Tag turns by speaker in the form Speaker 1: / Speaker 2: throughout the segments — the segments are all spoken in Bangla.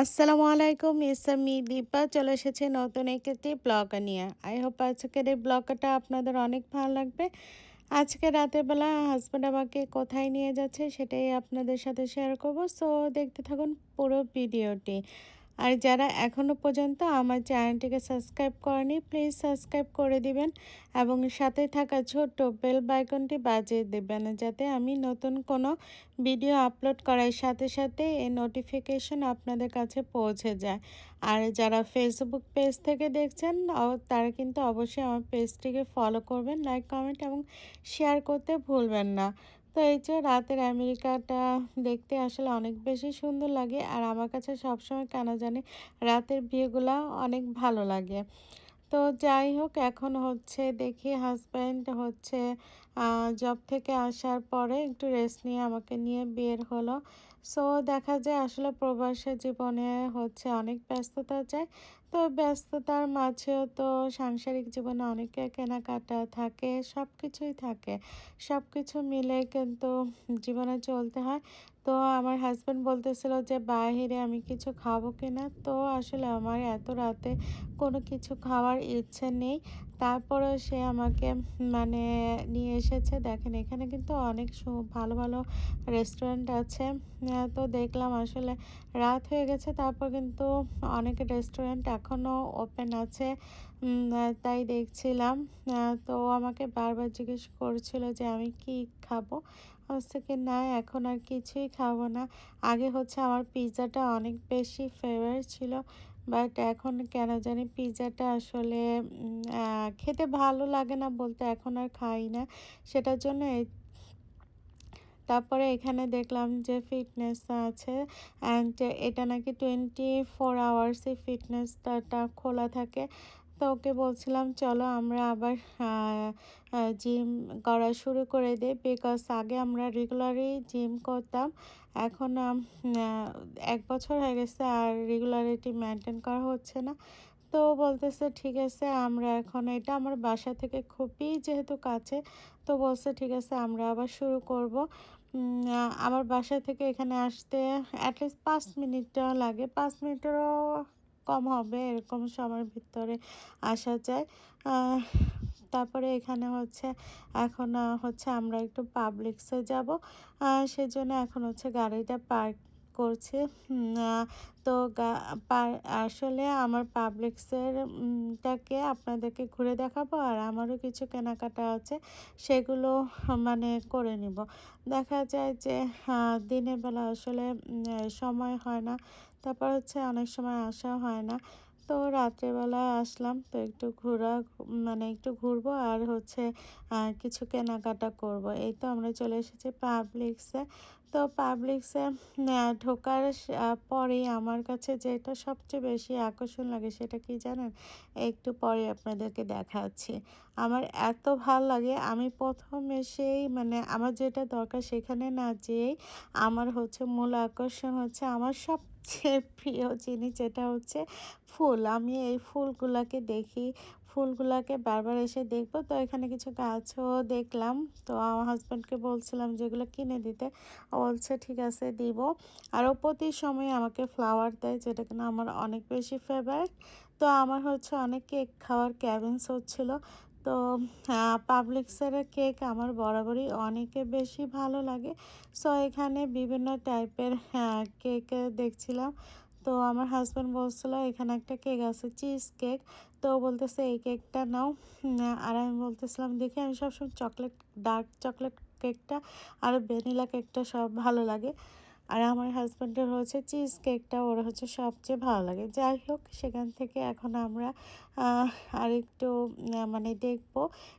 Speaker 1: আসসালামু আলাইকুম ইসা মি দীপা চলে এসেছে নতুন একটি ব্লগ নিয়ে। আই হোপ আজকের এই ব্লগটা আপনাদের অনেক ভালো লাগবে। আজকে রাতের বেলা হাজব্যান্ড আমাকে কোথায় নিয়ে যাচ্ছে সেটাই আপনাদের সাথে শেয়ার করব। সো দেখতে থাকুন পুরো ভিডিওটি আর যারা এখনও পর্যন্ত আমার চ্যানেলটিকে সাবস্ক্রাইব করেনি, প্লিজ সাবস্ক্রাইব করে দিবেন এবং সাথে থাকা ছোট্ট বেল বাইকনটি বাজিয়ে দেবেন যাতে আমি নতুন কোনো ভিডিও আপলোড করার সাথে সাথে এই নোটিফিকেশন আপনাদের কাছে পৌঁছে যায়। আর যারা ফেসবুক পেজ থেকে দেখছেন তারা কিন্তু অবশ্যই আমার পেজটিকে ফলো করবেন লাইক কমেন্ট এবং শেয়ার করতে ভুলবেন না। তো এই যে রাতের আমেরিকাটা দেখতে আসলে অনেক বেশি সুন্দর লাগে। আর আমার কাছে সবসময় কেন জানি রাতের বিয়েগুলা অনেক ভালো লাগে। তো যাই হোক, এখন হচ্ছে দেখি হাজব্যান্ড হচ্ছে জব থেকে আসার পরে একটু রেস্ট নিয়ে আমাকে নিয়ে বের হলো। সো দেখা যায় আসলে প্রবাসের জীবনে হচ্ছে অনেক ব্যস্ততা যায়। তো ব্যস্ততার মাঝেও তো সাংসারিক জীবনে অনেকে কেনাকাটা থাকে সব কিছুই থাকে। সব কিছু মিলে কিন্তু জীবনে চলতে হয়। তো আমার হাজব্যান্ড বলতেছিল যে, বাহিরে আমি কিছু খাব কিনা? তো আসলে আমার এত রাতে কোনো কিছু খাওয়ার ইচ্ছে নেই। তারপরেও সে আমাকে মানে নিয়ে এসেছে। দেখেন, এখানে কিন্তু অনেক ভালো ভালো রেস্টুরেন্ট আছে। তো দেখলাম আসলে রাত হয়ে গেছে, তারপর কিন্তু অনেক রেস্টুরেন্ট এখনও ওপেন আছে। তাই দেখছিলাম। তো আমাকে বারবার জিজ্ঞেস করছিল যে, আমি কি খাব? হচ্ছে কি, না, এখন আর কিছুই খাব না। আগে হচ্ছে আমার পিৎজাটা অনেক বেশি ফেভারিট ছিল। বাট এখন কেন জানি পিৎজাটা আসলে খেতে ভালো লাগে না বলতে এখন আর খাই না। সেটার জন্য তারপরে এখানে দেখলাম যে ফিটনেস আছে অ্যান্ড এটা নাকি টোয়েন্টি ফোর আওয়ার্সই ফিটনেসটা খোলা থাকে। তো ওকে বলছিলাম, চলো আমরা আবার জিম করা শুরু করে দিই বিকজ আগে আমরা রেগুলারই জিম করতাম। এখন এক বছর হয়ে গেছে আর রেগুলারিটি মেনটেন করা হচ্ছে না। তো বলতেছে, ঠিক আছে, আমরা এখন এটা আমার বাসা থেকে খুবই যেহেতু কাছে, তো বলছে, ঠিক আছে, আমরা আবার শুরু করব। আমার বাসা থেকে এখানে আসতে অ্যাটলিস্ট পাঁচ মিনিটটা লাগে। পাঁচ মিনিটেরও কম হবে, এরকম সময়ের ভিতরে আসা যায়। তারপরে এখানে হচ্ছে, এখন হচ্ছে আমরা একটু পাবলিক্সে যাব। সেজন্য এখন হচ্ছে গাড়িটা পার্ক করছে। তো আসলে আমার পাবলিক্সের টাকে আপনাদেরকে ঘুরে দেখাবো, আর আমারও কিছু কেনাকাটা আছে, সেগুলো মানে করে নিব। দেখা যায় যে দিনের বেলা আসলে সময় হয় না। তারপর হচ্ছে অনেক সময় আসা হয় না। তো রাত্রেবেলায় আসলাম, তো একটু ঘোরা মানে একটু ঘুরবো আর হচ্ছে কিছু কেনাকাটা করব। এই তো আমরা চলে এসেছি পাবলিক্সে তো পাবলিক্সে ঢোকার পরেই আমার কাছে যেটা সবচেয়ে বেশি আকর্ষণ লাগে সেটা কি জানেন? একটু পরে আপনাদেরকে দেখাচ্ছি। আমার এত ভালো লাগে, আমি প্রথম এসেই মানে আমার যেটা দরকার সেখানে না যেয়েই আমার হচ্ছে মূল আকর্ষণ হচ্ছে আমার সব সবচেয়ে প্রিয় জিনিস যেটা হচ্ছে ফুল। আমি এই ফুলগুলাকে দেখি, ফুলগুলাকে বারবার এসে দেখব। তো এখানে কিছু গাছও দেখলাম। তো আমার হাজব্যান্ডকে বলছিলাম যেগুলো কিনে দিতে। বলছে, ঠিক আছে, দিব। আরও প্রতি সময় আমাকে ফ্লাওয়ার দেয়, যেটা কিনা আমার অনেক বেশি ফেভারিট তো আমার হচ্ছে অনেক কেক খাওয়ার ক্যাবেন্স হচ্ছিল। তো পাবলিক্সের কেক আমার বরাবরই অনেকে বেশি ভালো লাগে। সো এখানে বিভিন্ন টাইপের কেক দেখছিলাম। তো, আমার হাজব্যান্ড বলছিলো, এখানে একটা কেক আছে চিজ কেক তো বলতেছে, এই কেকটা নাও। আর আমি বলতেছিলাম, দেখি, আমি সবসময় চকলেট ডার্ক চকলেট কেকটা আর ভ্যানিলা কেকটা সব ভালো লাগে। আর আমার হাজব্যান্ডের হচ্ছে চিজ কেকটা ওর হচ্ছে সবচেয়ে ভালো লাগে। যাই হোক, সেখান থেকে এখন আমরা আর একটু মানে দেখব,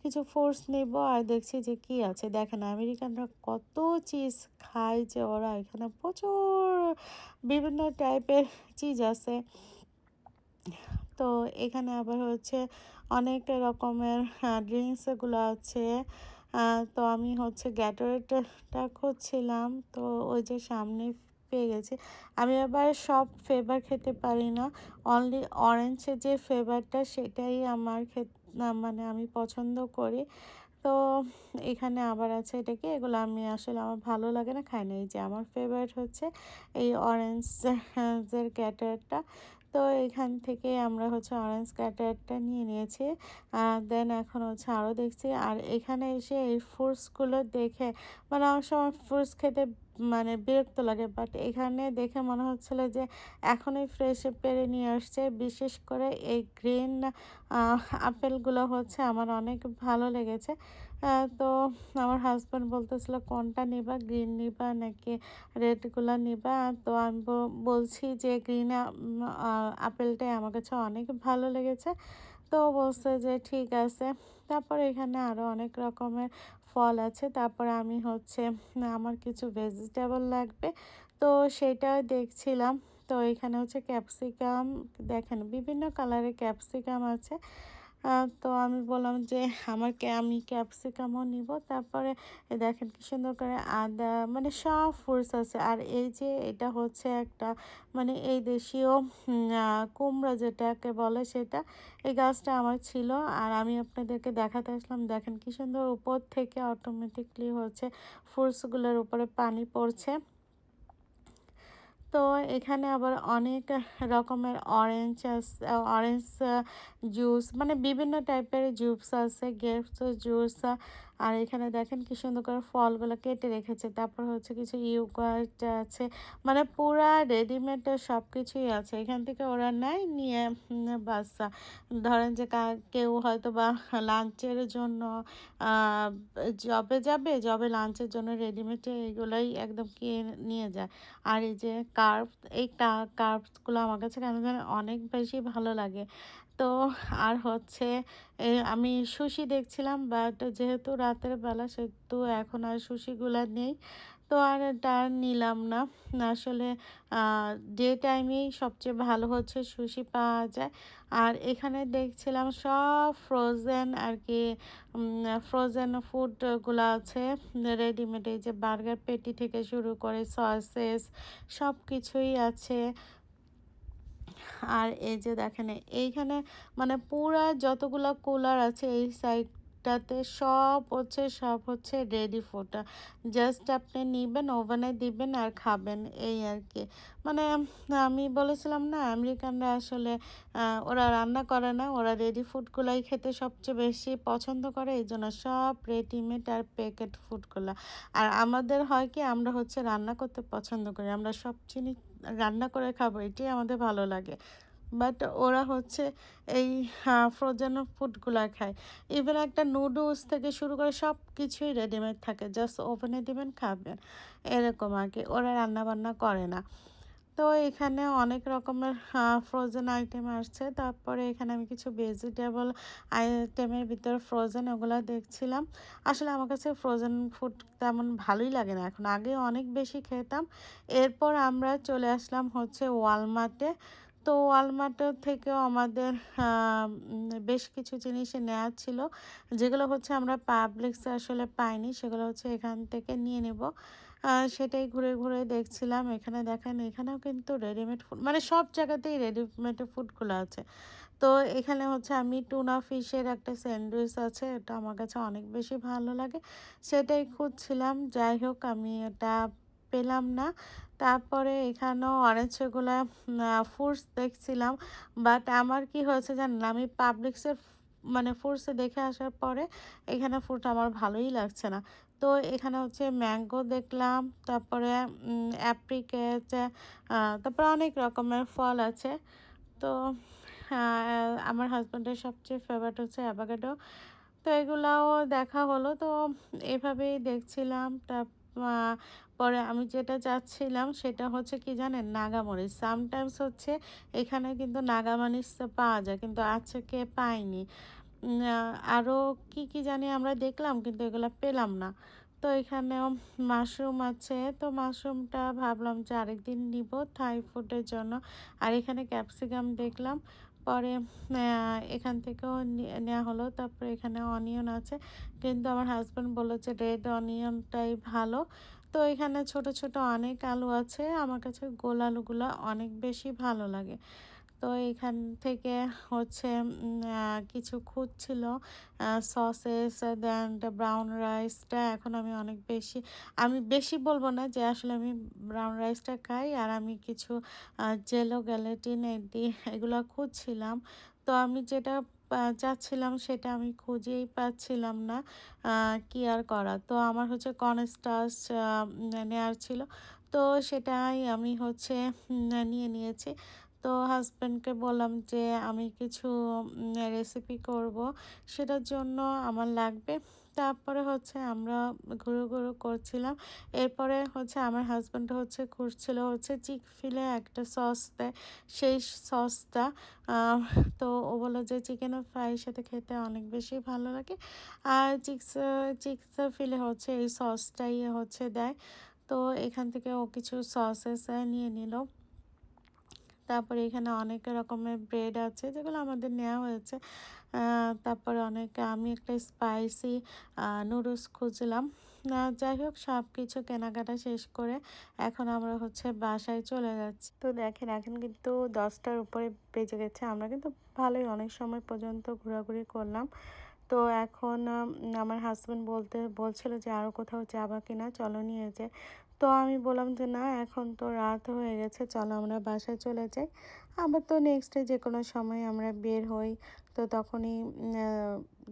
Speaker 1: কিছু ফোর্স নেব আর দেখছি যে কি আছে। দেখেন, আমেরিকানরা কত চিজ খায় যে ওরা এখানে প্রচুর বিভিন্ন টাইপের চিজ আছে। তো এখানে আবার হচ্ছে অনেক রকমের ড্রিঙ্কসগুলো আছে। তো আমি হচ্ছে গ্যাটোরেটটা খুঁজছিলাম, তো ওই যে সামনে পেয়ে গেছি। আমি আবার সব ফ্লেভার খেতে পারি না, অনলি অরেঞ্জের যে ফ্লেভারটা সেটাই আমার মানে আমি পছন্দ করি। তো এখানে আবার আছে এটা কি এগুলো আমি আসলে আমার ভালো লাগে না, খাই না। এই যে আমার ফেভারিট হচ্ছে এই অরেঞ্জের ক্যাটারটা। তো এখান থেকে আমরা হচ্ছে অরেঞ্জ ক্যাটারটা নিয়ে নিয়েছি। দেন এখন হচ্ছে আরও দেখছি। আর এখানে এসে এই ফ্রুটসগুলো দেখে মানে আমার সময় ফ্রুটস খেতে মানে বিরক্ত লাগে বাট এখানে দেখে মনে হচ্ছিল যে এখনই ফ্রেশ পেরে নিয়ে আসছে। বিশেষ করে এই গ্রিন আপেলগুলো হচ্ছে আমার অনেক ভালো লেগেছে। তো আমার হাজব্যান্ড বলতেছিল, কোনটা নিবা? গ্রিন নিবা নাকি রেডগুলো নিবা? তো আমি বলছি যে গ্রিন আপেলটাই আমার কাছে অনেক ভালো লেগেছে। তো বলছে যে, ঠিক আছে। তারপর এখানে আরও অনেক রকমের ফল আছে, তারপর আমি হচ্ছে আমার কিছু ভেজিটেবল লাগবে। তো সেটা দেখছিলাম। তো এখানে হচ্ছে ক্যাপসিকাম দেখেন বিভিন্ন কালারের ক্যাপসিকাম আছে। তো আমি বললাম যে আমার আমি ক্যাপসিকামও নিব। তারপরে দেখেন কি সুন্দর করে আদা মানে সব ফ্রুটস আছে। আর এই যে এটা হচ্ছে একটা মানে এই দেশীয় কুমড়া যেটাকে বলে সেটা, এই গাছটা আমার ছিল। আর আমি আপনাদেরকে দেখাতে আসলাম, দেখেন কি সুন্দর উপর থেকে অটোমেটিকলি হচ্ছে ফ্রুটসগুলোর উপরে পানি পড়ছে। তো এখানে আবার অনেক রকমের অরেঞ্জ অরেঞ্জ জুস মানে বিভিন্ন টাইপের জুস আছে গ্রেপস জুস আর এখানে দেখেন কি সুন্দর করে ফলগুলো কেটে রেখেছে। তারপর হচ্ছে কিছু ইউগার্ট আছে। মানে পুরা রেডিমেড সব কিছুই আছে। এখান থেকে ওরা নেয়, নিয়ে বাচ্চা ধরেন যে কেউ হয়তো বা লাঞ্চের জন্য জবে যাবে জবে লাঞ্চের জন্য রেডিমেড এগুলোই একদম কিনে নিয়ে যায়। আর এই যে কার্ভ এই কার্ভসগুলো আমার কাছে কেন জানে অনেক বেশি ভালো লাগে। তো আর হচ্ছে আমি সুশি দেখছিলাম বাট যেহেতু রাতের বেলা সেহেতু এখন আর সুশিগুলো নেই, তো আর এটা নিলাম না। আসলে ডে টাইমেই সবচেয়ে ভালো হচ্ছে সুশি পাওয়া যায়। আর এখানে দেখছিলাম সব ফ্রোজেন আর কি ফ্রোজেন ফুডগুলো আছে। রেডিমেড এই যে বার্গার পেটি থেকে শুরু করে সসেস সব কিছুই আছে। আর এই যে দেখেন এইখানে মানে পুরা যতগুলা কুলার আছে এই সাইডটাতে সব হচ্ছে সব হচ্ছে রেডি ফুডটা জাস্ট আপনি নিবেন, ওভেনে দিবেন আর খাবেন, এই আর কি। মানে আমি বলেছিলাম না, আমেরিকানরা আসলে ওরা রান্না করে না, ওরা রেডি ফুডগুলাই খেতে সবচেয়ে বেশি পছন্দ করে, এই জন্য সব রেডিমেড আর প্যাকেট ফুডগুলো আর আমাদের হয় কি, আমরা হচ্ছে রান্না করতে পছন্দ করি, আমরা সব জিনিস রান্না করে খাব, এটাই আমাদের ভালো লাগে। বাট ওরা হচ্ছে এই ফ্রোজেন ফুডগুলো খায়। ইভেন একটা নুডলস থেকে শুরু করে সব কিছুই রেডিমেড থাকে জাস্ট ওভেনে দিবেন, খাবেন। এরকম আর কি, ওরা রান্নাবান্না করে না। তো এখানে অনেক রকমের ফ্রোজেন আইটেম আসছে। তারপরে এখানে আমি কিছু ভেজিটেবল আইটেমের ভিতরে ফ্রোজেন ওগুলো দেখছিলাম। আসলে আমার কাছে ফ্রোজেন ফুড তেমন ভালোই লাগে না। এখন আগে অনেক বেশি খেতাম। এরপর আমরা চলে আসলাম হচ্ছে ওয়ালমার্টে তো ওয়ালমার্টের থেকেও আমাদের বেশ কিছু জিনিস নেওয়ার ছিল। যেগুলো হচ্ছে আমরা পাবলিক্সে আসলে পাইনি, সেগুলো হচ্ছে এখান থেকে নিয়ে নেব। সেটাই ঘুরে ঘুরে দেখছিলাম। এখানে দেখেন, এখানেও কিন্তু রেডিমেড ফুড মানে সব জায়গাতেই রেডিমেড ফুডগুলো আছে। তো এখানে হচ্ছে আমি টুনা ফিশের একটা স্যান্ডউইচ আছে, এটা আমার কাছে অনেক বেশি ভালো লাগে। সেটাই খুঁজছিলাম। যাই হোক, আমি এটা পেলাম না। তারপরে এখানেও অরেঞ্জগুলো ফ্রুটস দেখছিলাম। বাট আমার কি হয়েছে জানেন, আমি পাবলিক্সের মানে ফ্রুটসে দেখে আসার পরে এখানে ফ্রুট আমার ভালোই লাগছে না। তো এখানে হচ্ছে ম্যাঙ্গো দেখলাম, তারপরে অ্যাপ্রিকেট তারপরে অনেক রকমের ফল আছে। তো আমার হাজব্যান্ডের সবচেয়ে ফেভারিট হচ্ছে অ্যাভাকাডো তো এগুলাও দেখা হলো। তো এভাবেই দেখছিলাম। তা পরে আমি যেটা চাচ্ছিলাম সেটা হচ্ছে কি জানেন? নাগামরিচ। সামটাইমস হচ্ছে এখানে কিন্তু নাগামরিচ পাওয়া যায় কিন্তু আজকে পাইনি আরও কি কি জানি আমরা দেখলাম কিন্তু এগুলো পেলাম না। তো এখানেও মাশরুম আছে। তো মাশরুমটা ভাবলাম যে আরেকদিন নিব থাই ফুডের জন্য। আর এখানে ক্যাপসিকাম দেখলাম। পরে এখান থেকেও নেওয়া হলো। তারপরে এখানে অনিয়ন আছে। কিন্তু আমার হাজব্যান্ড বলেছে রেড অনিয়নটাই ভালো। তো এখানে ছোট ছোট অনেক আলু আছে। আমার কাছে গোল আলুগুলো অনেক বেশি ভালো লাগে। তো এখান থেকে হচ্ছে কিছু খুঁজছিল সসেস দেন ব্রাউন রাইসটা এখন আমি অনেক বেশি, আমি বেশি বলব না যে আসলে আমি ব্রাউন রাইসটা খাই আর আমি কিছু জেলো গ্যালেটিন এডি এগুলো খুঁজছিলাম। তো আমি যেটা চাচ্ছিলাম সেটা আমি খুঁজেই পাচ্ছিলাম না কি আর করা। তো আমার হচ্ছে কনস্টাস নেওয়ার ছিল। তো সেটাই আমি হচ্ছে নিয়ে নিয়েছি। তো হাজব্যান্ডকে বললাম যে, আমি কিছু রেসিপি করব। সেটার জন্য আমার লাগবে। তারপরে হচ্ছে আমরা ঘুরু ঘুরু করছিলাম। এরপরে হচ্ছে আমার হাজব্যান্ড হচ্ছে খুঁজছিল হচ্ছে চিক ফিলে একটা সস দেয় সেই সসটা তো ও বলল যে চিকেন ফ্রাইয়ের সাথে খেতে অনেক বেশি ভালো লাগে। আর চিক্স চিক্স ফিলে হচ্ছে এই সসটাই হচ্ছে দেয়। তো এখান থেকে ও কিছু সসেস নিয়ে নিল। তারপরে এখানে অনেক রকমের ব্রেড আছে যেগুলো আমাদের নেওয়া হয়েছে। তারপরে অনেক আমি একটা স্পাইসি নুডলস খুঁজলাম। যাই হোক সব কিছু কেনাকাটা শেষ করে এখন আমরা হচ্ছে বাসায় চলে যাচ্ছি। তো দেখেন, এখন কিন্তু দশটার উপরে বেজে গেছে। আমরা কিন্তু ভালোই অনেক সময় পর্যন্ত ঘোরাঘুরি করলাম। তো এখন আমার হাজব্যান্ড বলতে বলছিল যে আরও কোথাও যাবা কিনা, চলো নিয়ে যে তো আমি বললাম যে, না, এখন তো রাত হয়ে গেছে, চলো আমরা বাসায় চলে যাই। আবার তো নেক্সট ডে যে কোনো সময় আমরা বের হই। তো তখনই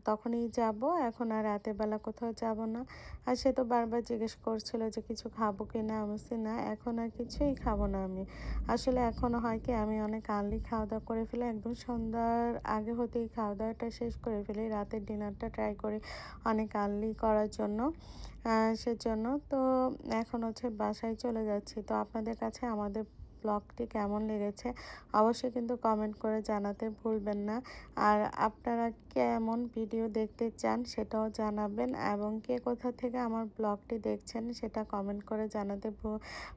Speaker 1: তখনই যাব। এখন আর রাতের বেলা কোথাও যাব না। আর সে তো বারবার জিজ্ঞেস করছিল যে কিছু খাব কি না আমি না, এখন আর কিছুই খাব না আমি। আসলে এখন হয় কি, আমি অনেক আর্লি খাওয়া দাওয়া করে ফেলি, একদম সন্ধ্যার আগে হতেই খাওয়া দাওয়াটা শেষ করে ফেলি, রাতের ডিনারটা ট্রাই করি অনেক আর্লি করার জন্য সেজন্য। তো এখন হচ্ছে বাসায় চলে যাচ্ছি। তো আপনাদের কাছে আমাদের ব্লগটি কেমন লেগেছে অবশ্যই কিন্তু কমেন্ট করে জানাতে ভুলবেন না। আর আপনারা কেমন ভিডিও দেখতে চান সেটাও জানাবেন এবং কে কোথা থেকে আমার ব্লগটি দেখছেন সেটা কমেন্ট করে জানাতে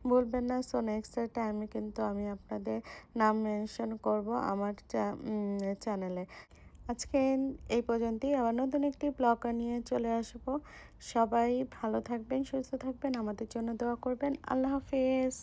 Speaker 1: ভুলবেন না। সো নেক্সট টাইমে কিন্তু আমি আপনাদের নাম মেনশন করব আমার চ্যানেলে আজকে এই পর্যন্তই। আবার নতুন একটি ব্লগ নিয়ে চলে আসব। সবাই ভালো থাকবেন, সুস্থ থাকবেন, আমাদের জন্য দোয়া করবেন। আল্লাহ হাফেজ।